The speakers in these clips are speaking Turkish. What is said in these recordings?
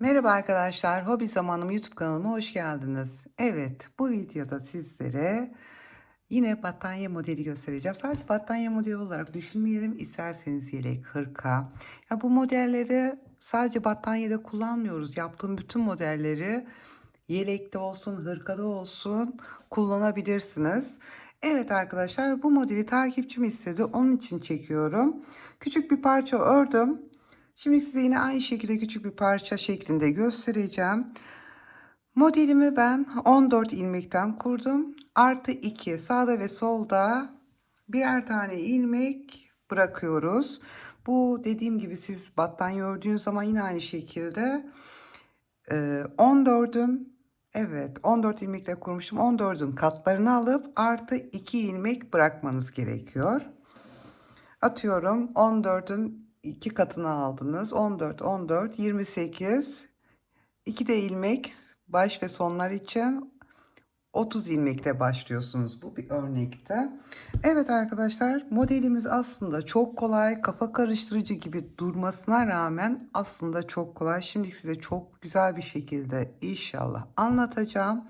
Merhaba arkadaşlar, Hobi Zamanım YouTube kanalıma hoş geldiniz. Evet, bu videoda sizlere yine battaniye modeli göstereceğim. Sadece battaniye modeli olarak düşünmeyelim. İsterseniz yelek, hırka. Ya bu modelleri sadece battaniyede kullanmıyoruz. Yaptığım bütün modelleri yelekte olsun, hırkada olsun kullanabilirsiniz. Evet arkadaşlar, bu modeli takipçim istedi. Onun için çekiyorum. Küçük bir parça ördüm. Şimdi size yine aynı şekilde küçük bir parça şeklinde göstereceğim. Modelimi ben 14 ilmekten kurdum. Artı 2 sağda ve solda birer tane ilmek bırakıyoruz. Bu dediğim gibi siz battaniye ördüğünüz zaman yine aynı şekilde 14'ün evet 14 ilmekle kurmuşum. 14'ün katlarını alıp artı 2 ilmek bırakmanız gerekiyor. Atıyorum 14'ün 2 katını aldınız. 14, 14, 28. 2 de ilmek baş ve sonlar için 30 ilmekte başlıyorsunuz bu bir örnekte. Evet arkadaşlar modelimiz aslında çok kolay kafa karıştırıcı gibi durmasına rağmen aslında çok kolay. Şimdi size çok güzel bir şekilde inşallah anlatacağım.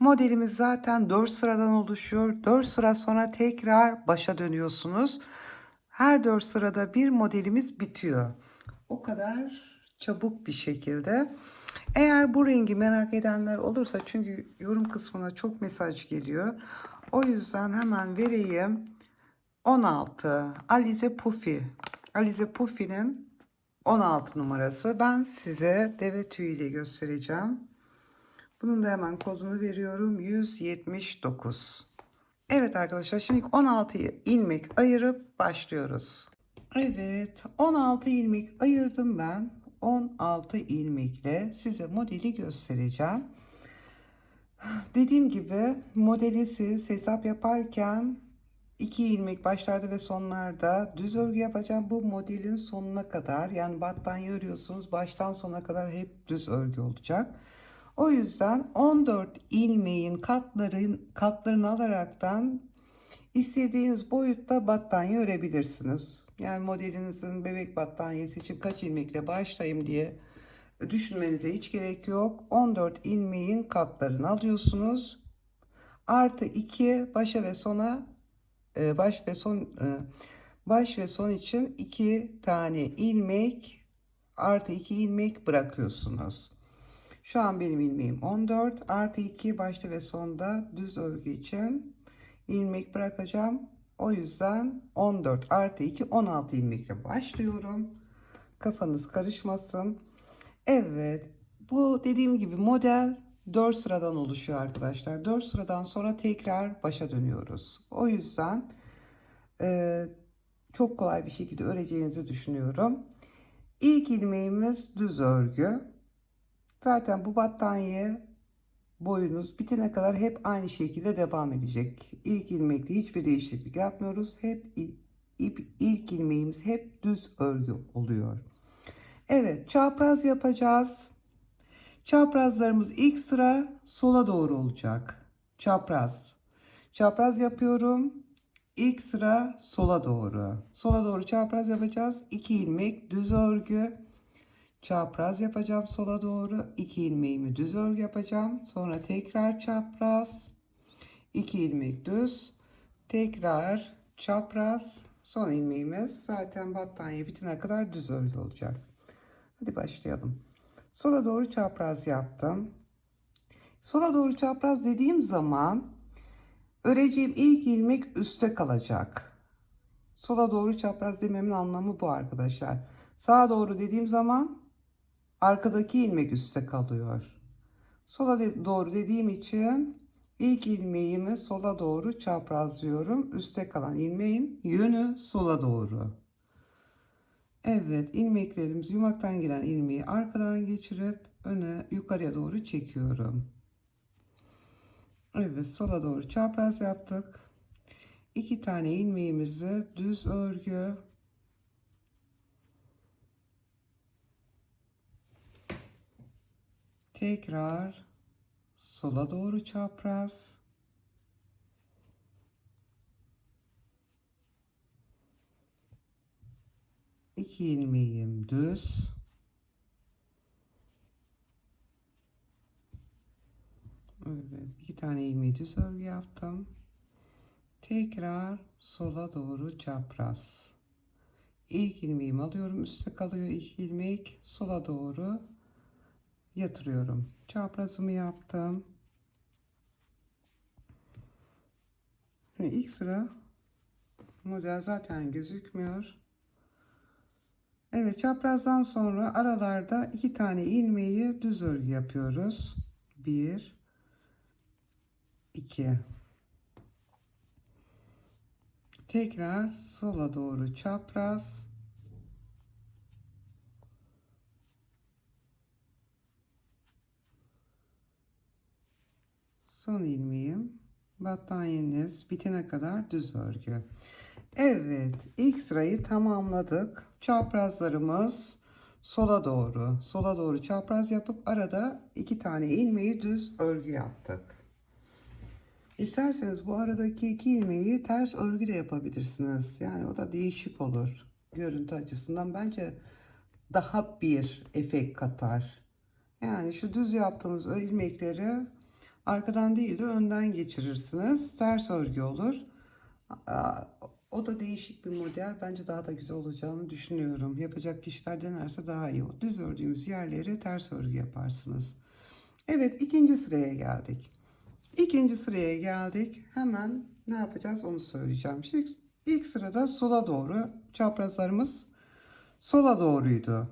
Modelimiz zaten 4 sıradan oluşuyor. 4 sıra sonra tekrar başa dönüyorsunuz. Her 4 sırada bir modelimiz bitiyor. O kadar çabuk bir şekilde. Eğer bu rengi merak edenler olursa çünkü yorum kısmına çok mesaj geliyor. O yüzden hemen vereyim. 16 Alize Puffy. Alize Puffy'nin 16 numarası. Ben size deve tüyüyle göstereceğim. Bunun da hemen kodunu veriyorum. 179. Evet arkadaşlar şimdi 16 ilmek ayırıp başlıyoruz. Evet 16 ilmek ayırdım ben. 16 ilmekle size modeli göstereceğim. Dediğim gibi modeli siz hesap yaparken 2 ilmek başlarda ve sonlarda düz örgü yapacağım. Bu modelin sonuna kadar yani battaniye örüyorsunuz baştan sona kadar hep düz örgü olacak. O yüzden 14 ilmeğin katların katlarını alaraktan istediğiniz boyutta battaniye örebilirsiniz. Yani modelinizin bebek battaniyesi için kaç ilmekle başlayayım diye düşünmenize hiç gerek yok. 14 ilmeğin katlarını alıyorsunuz. Artı 2 başa ve sona e, baş ve son e, baş ve son için 2 tane ilmek artı 2 ilmek bırakıyorsunuz. Şu an benim ilmeğim 14 artı 2 başta ve sonda düz örgü için ilmek bırakacağım. O yüzden 14 artı 2 16 ilmekle başlıyorum. Kafanız karışmasın. Evet bu dediğim gibi model 4 sıradan oluşuyor arkadaşlar. 4 sıradan sonra tekrar başa dönüyoruz. O yüzden e, çok kolay bir şekilde öreceğinizi düşünüyorum. İlk ilmeğimiz düz örgü. Zaten bu battaniye boyunuz bitene kadar hep aynı şekilde devam edecek. İlk ilmekte hiçbir değişiklik yapmıyoruz. Hep ip, ilk ilmeğimiz hep düz örgü oluyor. Evet çapraz yapacağız. Çaprazlarımız ilk sıra sola doğru olacak. Çapraz. Çapraz yapıyorum. İlk sıra sola doğru. Sola doğru çapraz yapacağız. 2 ilmek düz örgü çapraz yapacağım sola doğru. 2 ilmeğimi düz örgü yapacağım. Sonra tekrar çapraz. 2 ilmek düz. Tekrar çapraz. Son ilmeğimiz zaten battaniye bitene kadar düz örgü olacak. Hadi başlayalım. Sola doğru çapraz yaptım. Sola doğru çapraz dediğim zaman öreceğim ilk ilmek üstte kalacak. Sola doğru çapraz dememin anlamı bu arkadaşlar. Sağa doğru dediğim zaman arkadaki ilmek üstte kalıyor. Sola doğru dediğim için ilk ilmeğimi sola doğru çaprazlıyorum. Üste kalan ilmeğin yönü sola doğru. Evet ilmeklerimiz yumaktan gelen ilmeği arkadan geçirip öne yukarıya doğru çekiyorum. Evet sola doğru çapraz yaptık. İki tane ilmeğimizi düz örgü Tekrar sola doğru çapraz. İki ilmeğim düz. Evet, iki tane ilmeği düz örgü yaptım. Tekrar sola doğru çapraz. İlk ilmeğimi alıyorum. Üste kalıyor ilk ilmek. Sola doğru yatırıyorum. Çaprazımı yaptım. Ve ilk sıra model zaten gözükmüyor. Evet çaprazdan sonra aralarda iki tane ilmeği düz örgü yapıyoruz. Bir, iki. Tekrar sola doğru çapraz. Son ilmeğim. Battaniyeniz bitene kadar düz örgü. Evet, ilk sırayı tamamladık. Çaprazlarımız sola doğru, sola doğru çapraz yapıp arada iki tane ilmeği düz örgü yaptık. İsterseniz bu aradaki iki ilmeği ters örgü de yapabilirsiniz. Yani o da değişik olur. Görüntü açısından bence daha bir efekt katar. Yani şu düz yaptığımız ilmekleri arkadan değil de önden geçirirsiniz. Ters örgü olur. O da değişik bir model. Bence daha da güzel olacağını düşünüyorum. Yapacak kişiler denerse daha iyi. Düz ördüğümüz yerleri ters örgü yaparsınız. Evet ikinci sıraya geldik. İkinci sıraya geldik. Hemen ne yapacağız onu söyleyeceğim. Şimdi ilk sırada sola doğru çaprazlarımız sola doğruydu.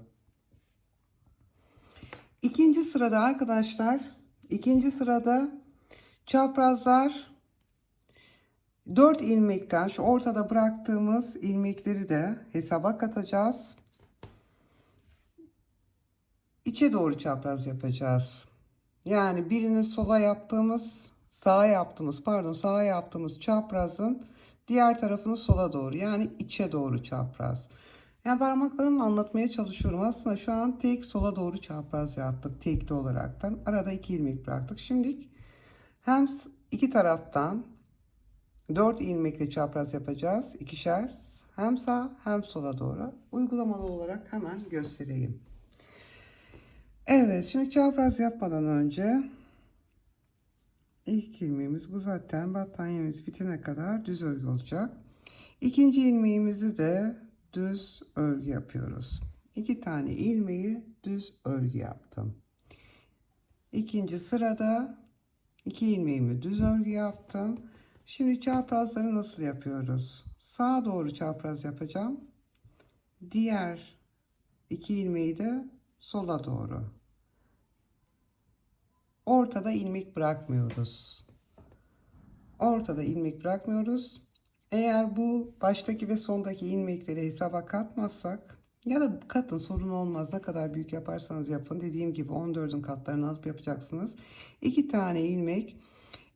İkinci sırada arkadaşlar, ikinci sırada çaprazlar 4 ilmekten şu ortada bıraktığımız ilmekleri de hesaba katacağız. İçe doğru çapraz yapacağız. Yani birini sola yaptığımız, sağa yaptığımız, pardon sağa yaptığımız çaprazın diğer tarafını sola doğru yani içe doğru çapraz. Yani parmaklarımla anlatmaya çalışıyorum. Aslında şu an tek sola doğru çapraz yaptık tekli olaraktan. Arada iki ilmek bıraktık. Şimdi hem iki taraftan 4 ilmekle çapraz yapacağız. ikişer hem sağ hem sola doğru. Uygulamalı olarak hemen göstereyim. Evet şimdi çapraz yapmadan önce ilk ilmeğimiz bu zaten battaniyemiz bitene kadar düz örgü olacak. İkinci ilmeğimizi de düz örgü yapıyoruz. İki tane ilmeği düz örgü yaptım. İkinci sırada iki ilmeğimi düz örgü yaptım. Şimdi çaprazları nasıl yapıyoruz? Sağa doğru çapraz yapacağım. Diğer iki ilmeği de sola doğru. Ortada ilmek bırakmıyoruz. Ortada ilmek bırakmıyoruz. Eğer bu baştaki ve sondaki ilmekleri hesaba katmazsak ya da katın sorun olmaz. Ne kadar büyük yaparsanız yapın. Dediğim gibi 14'ün katlarını alıp yapacaksınız. İki tane ilmek.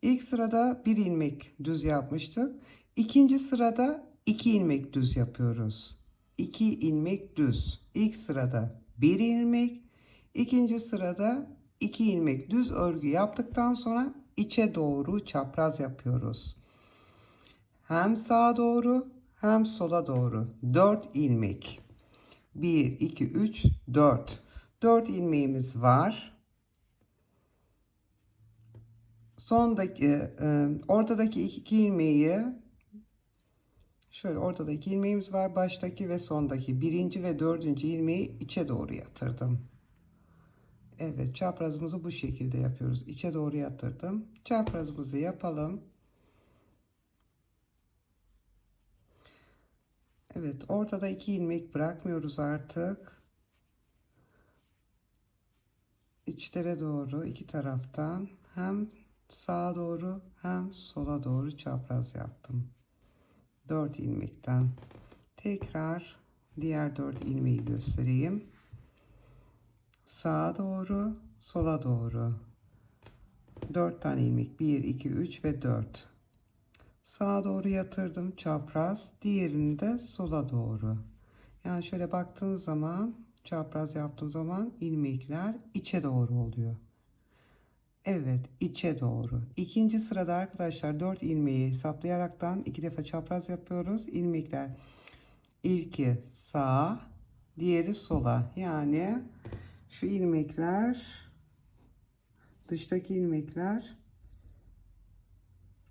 İlk sırada bir ilmek düz yapmıştık. İkinci sırada iki ilmek düz yapıyoruz. İki ilmek düz. İlk sırada bir ilmek. ikinci sırada iki ilmek düz örgü yaptıktan sonra içe doğru çapraz yapıyoruz. Hem sağa doğru hem sola doğru. 4 ilmek. 1, 2, 3, 4. 4 ilmeğimiz var. Sondaki, e, ortadaki iki ilmeği şöyle ortadaki ilmeğimiz var. Baştaki ve sondaki birinci ve dördüncü ilmeği içe doğru yatırdım. Evet çaprazımızı bu şekilde yapıyoruz. İçe doğru yatırdım. Çaprazımızı yapalım. Evet ortada iki ilmek bırakmıyoruz artık. İçlere doğru iki taraftan hem sağa doğru hem sola doğru çapraz yaptım. 4 ilmekten. Tekrar diğer 4 ilmeği göstereyim. Sağa doğru, sola doğru. 4 tane ilmek. 1, 2, 3 ve 4. Sağa doğru yatırdım çapraz. Diğerini de sola doğru. Yani şöyle baktığınız zaman çapraz yaptığım zaman ilmekler içe doğru oluyor. Evet içe doğru. İkinci sırada arkadaşlar 4 ilmeği hesaplayaraktan iki defa çapraz yapıyoruz. İlmekler ilki sağa diğeri sola. Yani şu ilmekler dıştaki ilmekler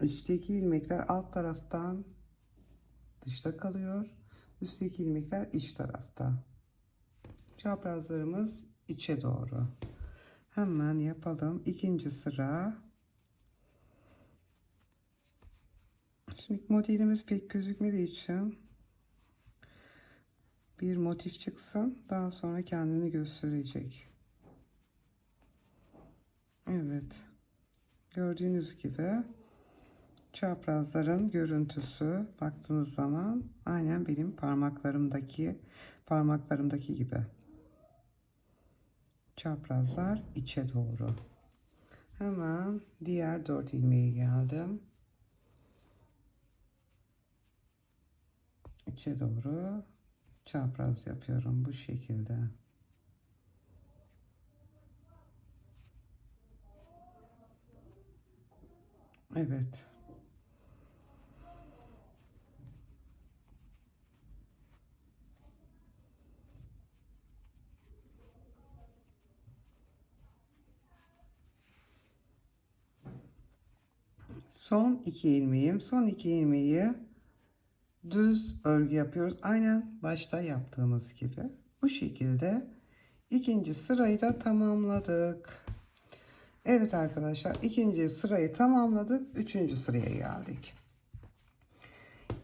İçteki ilmekler alt taraftan dışta kalıyor. Üstteki ilmekler iç tarafta. Çaprazlarımız içe doğru. Hemen yapalım. İkinci sıra. Şimdi modelimiz pek gözükmediği için bir motif çıksın. Daha sonra kendini gösterecek. Evet. Gördüğünüz gibi çaprazların görüntüsü baktığınız zaman aynen benim parmaklarımdaki parmaklarımdaki gibi. Çaprazlar içe doğru. Hemen diğer dört ilmeğe geldim. İçe doğru çapraz yapıyorum bu şekilde. Evet. Son iki ilmeğim. Son iki ilmeği düz örgü yapıyoruz. Aynen başta yaptığımız gibi. Bu şekilde ikinci sırayı da tamamladık. Evet arkadaşlar ikinci sırayı tamamladık. Üçüncü sıraya geldik.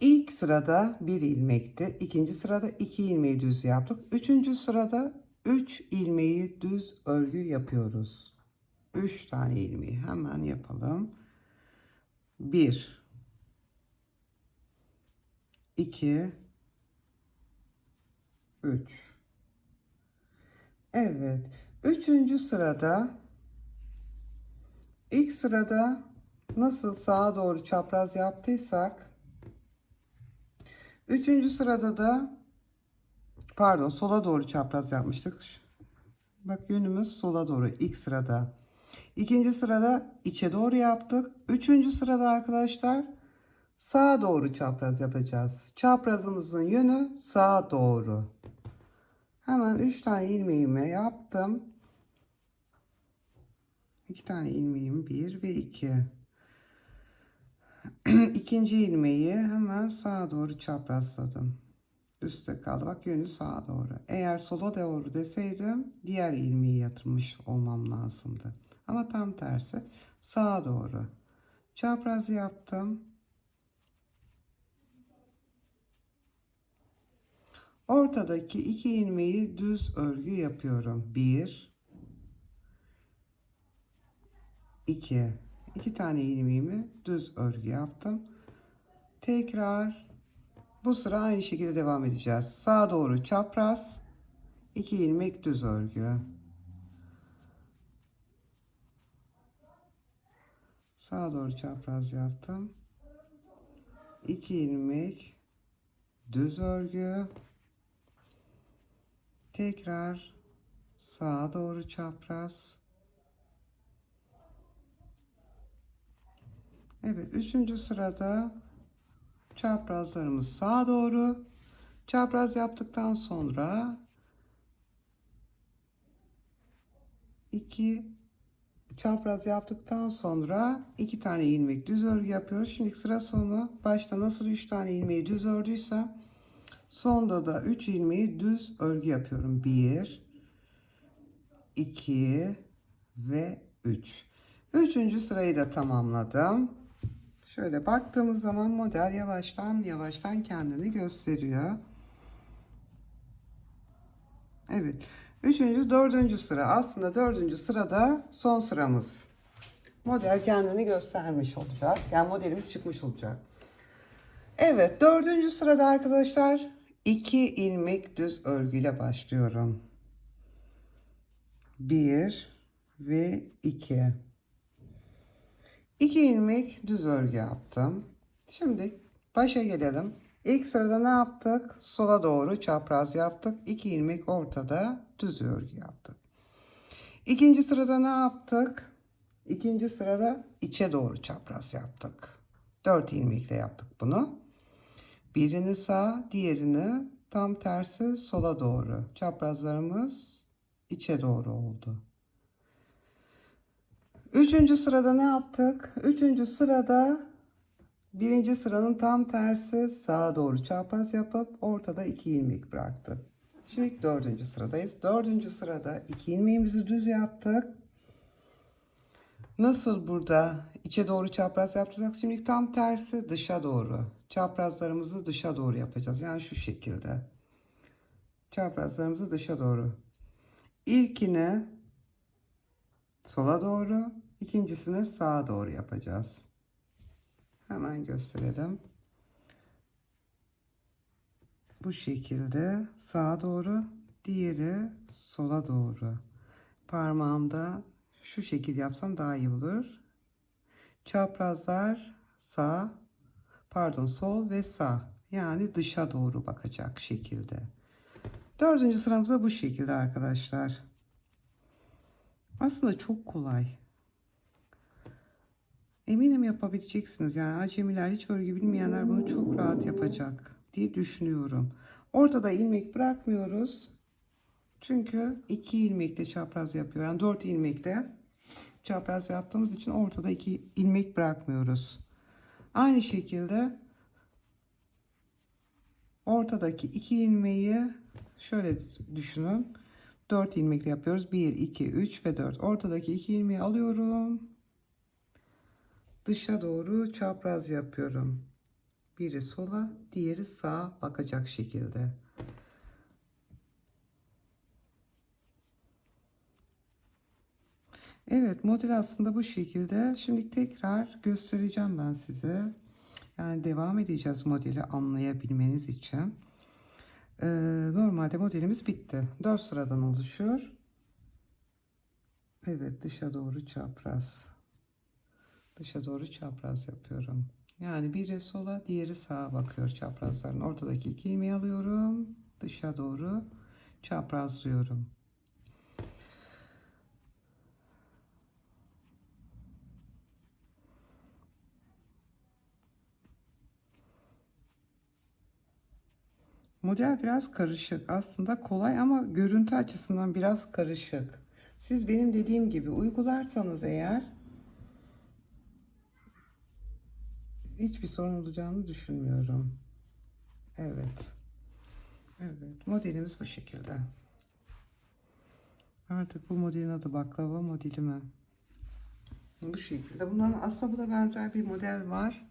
İlk sırada bir ilmekti. ikinci sırada iki ilmeği düz yaptık. Üçüncü sırada üç ilmeği düz örgü yapıyoruz. Üç tane ilmeği hemen yapalım. Bir, iki, üç. Evet. Üçüncü sırada ilk sırada nasıl sağa doğru çapraz yaptıysak üçüncü sırada da pardon sola doğru çapraz yapmıştık. Bak yönümüz sola doğru ilk sırada. İkinci sırada içe doğru yaptık. Üçüncü sırada arkadaşlar sağa doğru çapraz yapacağız. Çaprazımızın yönü sağa doğru. Hemen üç tane ilmeğimi yaptım. İki tane ilmeğim bir ve iki. İkinci ilmeği hemen sağa doğru çaprazladım. Üstte kaldı. Bak yönü sağa doğru. Eğer sola doğru deseydim diğer ilmeği yatırmış olmam lazımdı. Ama tam tersi sağa doğru. Çapraz yaptım. Ortadaki iki ilmeği düz örgü yapıyorum. Bir, iki. İki tane ilmeğimi düz örgü yaptım. Tekrar bu sıra aynı şekilde devam edeceğiz. Sağa doğru çapraz, iki ilmek düz örgü. Sağa doğru çapraz yaptım. 2 ilmek düz örgü. Tekrar sağa doğru çapraz. Evet, üçüncü sırada çaprazlarımız sağa doğru. Çapraz yaptıktan sonra 2 çapraz yaptıktan sonra iki tane ilmek düz örgü yapıyoruz. Şimdi sıra sonu başta nasıl üç tane ilmeği düz ördüysem sonda da üç ilmeği düz örgü yapıyorum. Bir, iki ve üç. Üçüncü sırayı da tamamladım. Şöyle baktığımız zaman model yavaştan yavaştan kendini gösteriyor. Evet. Üçüncü, dördüncü sıra. Aslında dördüncü sırada son sıramız. Model kendini göstermiş olacak. Yani modelimiz çıkmış olacak. Evet, dördüncü sırada arkadaşlar iki ilmek düz örgüyle başlıyorum. Bir ve iki. İki ilmek düz örgü yaptım. Şimdi başa gelelim. İlk sırada ne yaptık? Sola doğru çapraz yaptık. 2 ilmek ortada düz örgü yaptık. İkinci sırada ne yaptık? İkinci sırada içe doğru çapraz yaptık. 4 ilmekle yaptık bunu. Birini sağ, diğerini tam tersi sola doğru. Çaprazlarımız içe doğru oldu. Üçüncü sırada ne yaptık? Üçüncü sırada Birinci sıranın tam tersi sağa doğru çapraz yapıp ortada iki ilmek bıraktık. Şimdi dördüncü sıradayız. Dördüncü sırada iki ilmeğimizi düz yaptık. Nasıl burada içe doğru çapraz yapacağız? Şimdi tam tersi dışa doğru. Çaprazlarımızı dışa doğru yapacağız. Yani şu şekilde. Çaprazlarımızı dışa doğru. İlkini sola doğru, ikincisini sağa doğru yapacağız. Hemen gösterelim. Bu şekilde sağa doğru, diğeri sola doğru. Parmağımda şu şekil yapsam daha iyi olur. Çaprazlar sağ, pardon sol ve sağ. Yani dışa doğru bakacak şekilde. Dördüncü sıramızda bu şekilde arkadaşlar. Aslında çok kolay. Eminim yapabileceksiniz. Yani acemiler hiç örgü bilmeyenler bunu çok rahat yapacak diye düşünüyorum. Ortada ilmek bırakmıyoruz. Çünkü iki ilmekte çapraz yapıyor. Yani dört ilmekte çapraz yaptığımız için ortada iki ilmek bırakmıyoruz. Aynı şekilde ortadaki iki ilmeği şöyle düşünün. 4 ilmekle yapıyoruz. 1, 2, 3 ve 4. Ortadaki iki ilmeği alıyorum. Dışa doğru çapraz yapıyorum. Biri sola, diğeri sağa bakacak şekilde. Evet model aslında bu şekilde. Şimdi tekrar göstereceğim ben size. Yani devam edeceğiz modeli anlayabilmeniz için. Ee, normalde modelimiz bitti. 4 sıradan oluşuyor. Evet dışa doğru çapraz. Dışa doğru çapraz yapıyorum. Yani biri sola diğeri sağa bakıyor çaprazların. Ortadaki iki ilmeği alıyorum. Dışa doğru çaprazlıyorum. Model biraz karışık. Aslında kolay ama görüntü açısından biraz karışık. Siz benim dediğim gibi uygularsanız eğer hiçbir sorun olacağını düşünmüyorum. Evet. Evet. Modelimiz bu şekilde. Artık bu modelin adı baklava modeli mi? Bu şekilde. Bundan aslında buna benzer bir model var.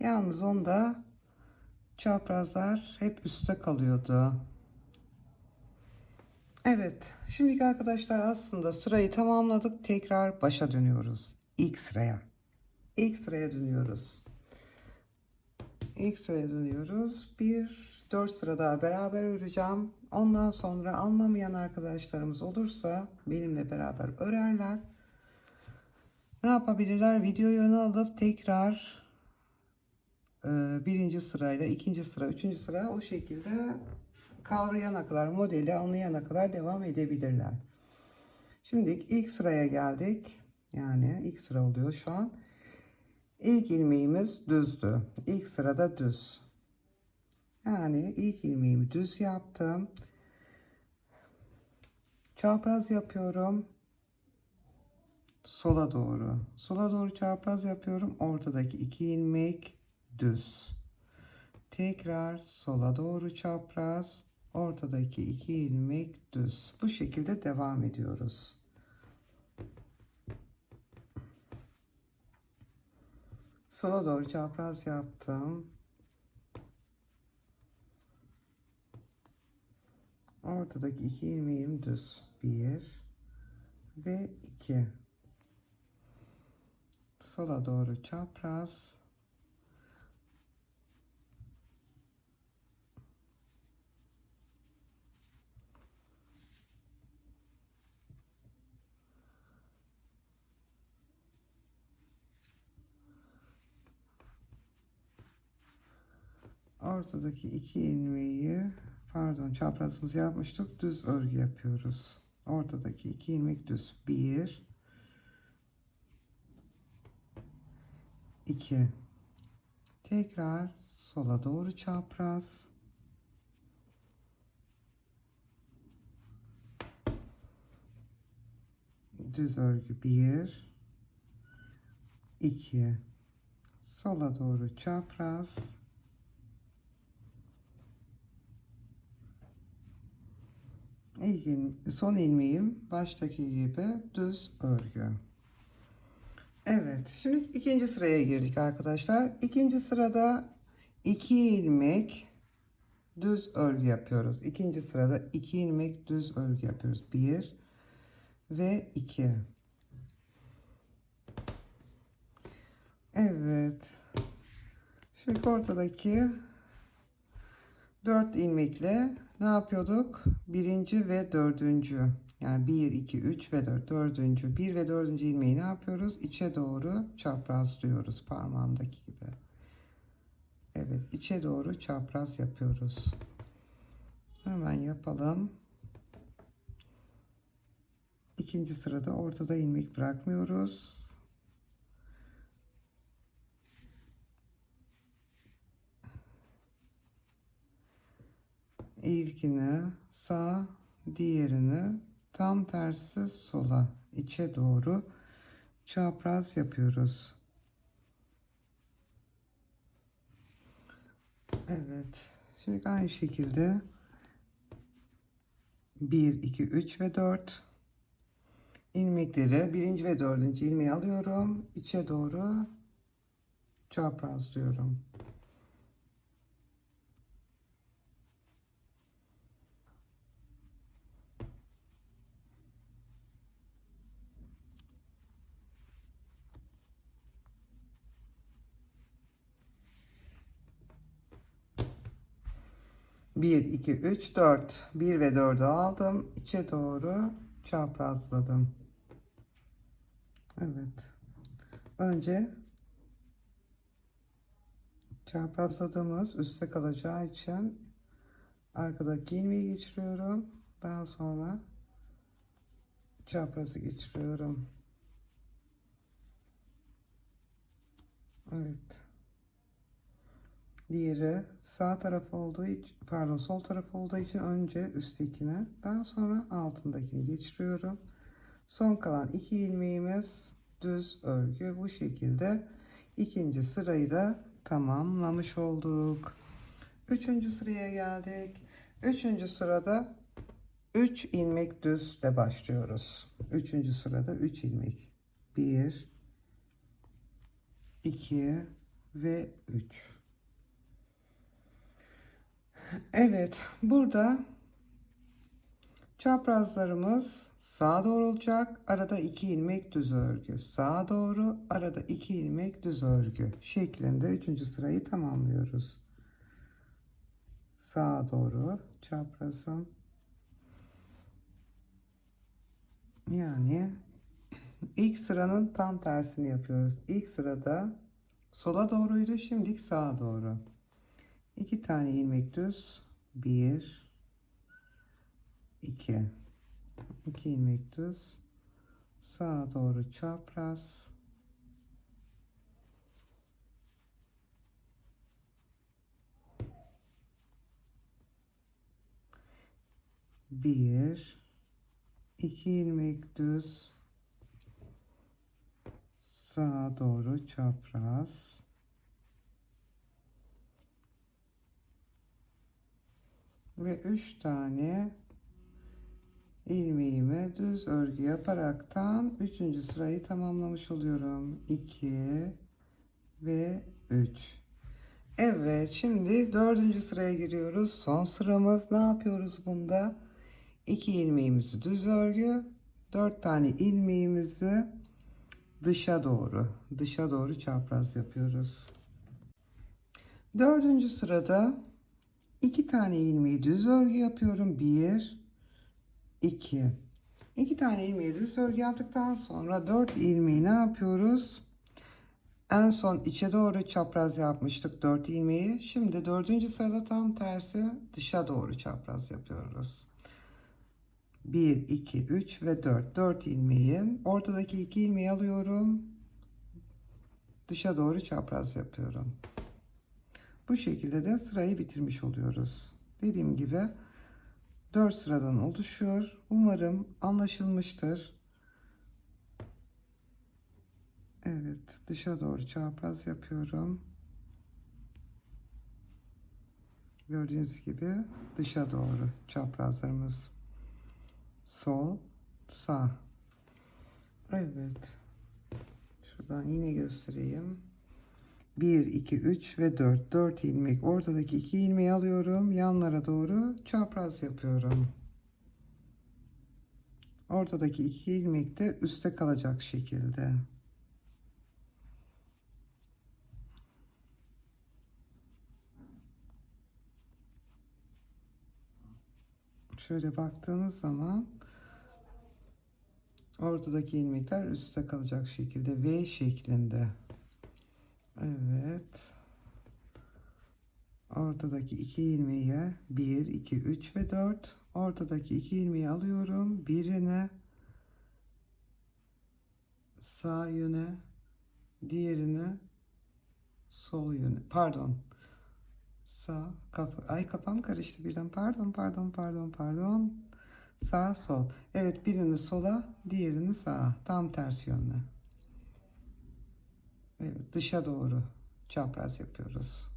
Yalnız onda çaprazlar hep üstte kalıyordu. Evet. Şimdiki arkadaşlar aslında sırayı tamamladık. Tekrar başa dönüyoruz. İlk sıraya. İlk sıraya dönüyoruz. İlk sıraya dönüyoruz. Bir dört sıra daha beraber öreceğim. Ondan sonra anlamayan arkadaşlarımız olursa benimle beraber örerler. Ne yapabilirler? Videoyu öne alıp tekrar e, birinci sırayla ikinci sıra, üçüncü sıra o şekilde kavrayana kadar, modeli anlayana kadar devam edebilirler. Şimdi ilk sıraya geldik. Yani ilk sıra oluyor şu an. İlk ilmeğimiz düzdü. İlk sırada düz. Yani ilk ilmeğimi düz yaptım. Çapraz yapıyorum. Sola doğru. Sola doğru çapraz yapıyorum. Ortadaki iki ilmek düz. Tekrar sola doğru çapraz. Ortadaki iki ilmek düz. Bu şekilde devam ediyoruz. Sola doğru çapraz yaptım. Ortadaki iki ilmeğim düz. Bir ve iki. Sola doğru çapraz. Ortadaki iki ilmeği pardon çaprazımızı yapmıştık düz örgü yapıyoruz. Ortadaki iki ilmek düz. Bir iki. Tekrar sola doğru çapraz. Düz örgü bir iki. Sola doğru çapraz İlk il- son ilmeğim baştaki gibi düz örgü. Evet, şimdi ikinci sıraya girdik arkadaşlar. İkinci sırada iki ilmek düz örgü yapıyoruz. İkinci sırada iki ilmek düz örgü yapıyoruz. Bir ve iki. Evet. Şimdi ortadaki 4 ilmekle ne yapıyorduk? Birinci ve dördüncü. Yani 1, 2, 3 ve 4. Dördüncü. 1 ve dördüncü ilmeği ne yapıyoruz? İçe doğru çaprazlıyoruz parmağımdaki gibi. Evet içe doğru çapraz yapıyoruz. Hemen yapalım. İkinci sırada ortada ilmek bırakmıyoruz. İlkini sağ, diğerini tam tersi sola, içe doğru çapraz yapıyoruz. Evet. Şimdi aynı şekilde 1, 2, 3 ve 4 ilmekleri birinci ve dördüncü ilmeği alıyorum. içe doğru çaprazlıyorum. Bir, iki, üç, dört. Bir ve dördü aldım. içe doğru çaprazladım. Evet. Önce çaprazladığımız üstte kalacağı için arkadaki ilmeği geçiriyorum. Daha sonra çaprazı geçiriyorum. Evet. Diğeri sağ taraf olduğu için, pardon sol taraf olduğu için önce üsttekine, daha sonra altındakini geçiriyorum. Son kalan iki ilmeğimiz düz örgü. Bu şekilde ikinci sırayı da tamamlamış olduk. Üçüncü sıraya geldik. Üçüncü sırada 3 ilmek düzle başlıyoruz. Üçüncü sırada 3 ilmek. 1 2 ve 3. Evet, burada çaprazlarımız sağa doğru olacak. Arada iki ilmek düz örgü. Sağa doğru, arada iki ilmek düz örgü şeklinde üçüncü sırayı tamamlıyoruz. Sağa doğru çaprazım. Yani ilk sıranın tam tersini yapıyoruz. İlk sırada sola doğruydu, şimdi sağa doğru. 2 tane ilmek düz. 1 2 2 ilmek düz. Sağa doğru çapraz. Bir. İki ilmek düz. Sağa doğru çapraz ve 3 tane ilmeğimi düz örgü yaparaktan 3. sırayı tamamlamış oluyorum. 2 ve 3. Evet, şimdi 4. sıraya giriyoruz. Son sıramız. Ne yapıyoruz bunda? 2 ilmeğimizi düz örgü, 4 tane ilmeğimizi dışa doğru, dışa doğru çapraz yapıyoruz. Dördüncü sırada iki tane ilmeği düz örgü yapıyorum. Bir, iki. İki tane ilmeği düz örgü yaptıktan sonra dört ilmeği ne yapıyoruz? En son içe doğru çapraz yapmıştık dört ilmeği. Şimdi dördüncü sırada tam tersi dışa doğru çapraz yapıyoruz. 1, 2, 3 ve 4. 4 ilmeğin ortadaki iki ilmeği alıyorum. Dışa doğru çapraz yapıyorum. Bu şekilde de sırayı bitirmiş oluyoruz. Dediğim gibi 4 sıradan oluşuyor. Umarım anlaşılmıştır. Evet, dışa doğru çapraz yapıyorum. Gördüğünüz gibi dışa doğru çaprazlarımız. Sol, sağ. Evet. Şuradan yine göstereyim. 1, 2, 3 ve 4. 4 ilmek. Ortadaki 2 ilmeği alıyorum. Yanlara doğru çapraz yapıyorum. Ortadaki 2 ilmek de üstte kalacak şekilde. Şöyle baktığınız zaman ortadaki ilmekler üstte kalacak şekilde V şeklinde. Evet. Ortadaki iki ilmeğe 1, 2, 3 ve 4. Ortadaki iki ilmeği alıyorum. Birine sağ yöne, diğerine sol yöne. Pardon. Sağ, kafa, ay kafam karıştı birden. Pardon, pardon, pardon, pardon. Sağ, sol. Evet, birini sola, diğerini sağa. Tam ters yönle. Evet, dışa doğru çapraz yapıyoruz.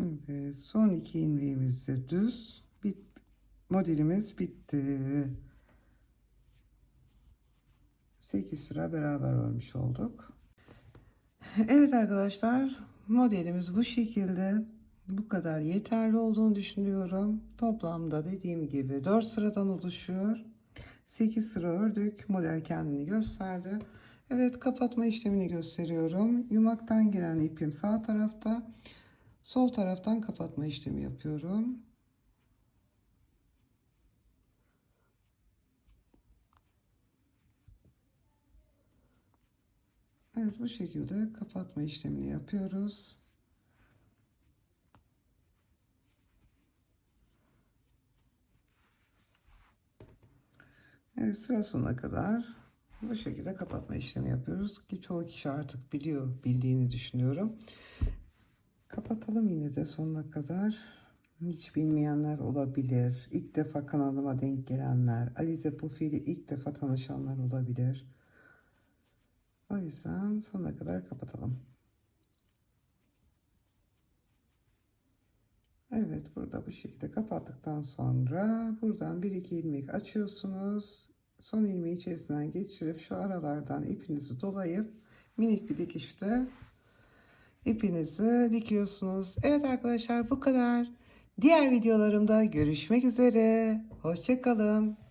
Evet, son iki ilmeğimiz de düz. Bit, modelimiz bitti. 8 sıra beraber örmüş olduk. Evet arkadaşlar, modelimiz bu şekilde. Bu kadar yeterli olduğunu düşünüyorum. Toplamda dediğim gibi 4 sıradan oluşuyor. 8 sıra ördük. Model kendini gösterdi. Evet, kapatma işlemini gösteriyorum. Yumaktan gelen ipim sağ tarafta. Sol taraftan kapatma işlemi yapıyorum. Evet bu şekilde kapatma işlemini yapıyoruz. Evet sıra sonuna kadar bu şekilde kapatma işlemi yapıyoruz ki çoğu kişi artık biliyor bildiğini düşünüyorum. Kapatalım yine de sonuna kadar. Hiç bilmeyenler olabilir. İlk defa kanalıma denk gelenler, Alize ile ilk defa tanışanlar olabilir. O yüzden sonuna kadar kapatalım. Evet burada bu şekilde kapattıktan sonra buradan bir iki ilmek açıyorsunuz. Son ilmeği içerisinden geçirip şu aralardan ipinizi dolayıp minik bir dikişte ipinizi dikiyorsunuz. Evet arkadaşlar bu kadar. Diğer videolarımda görüşmek üzere. Hoşçakalın.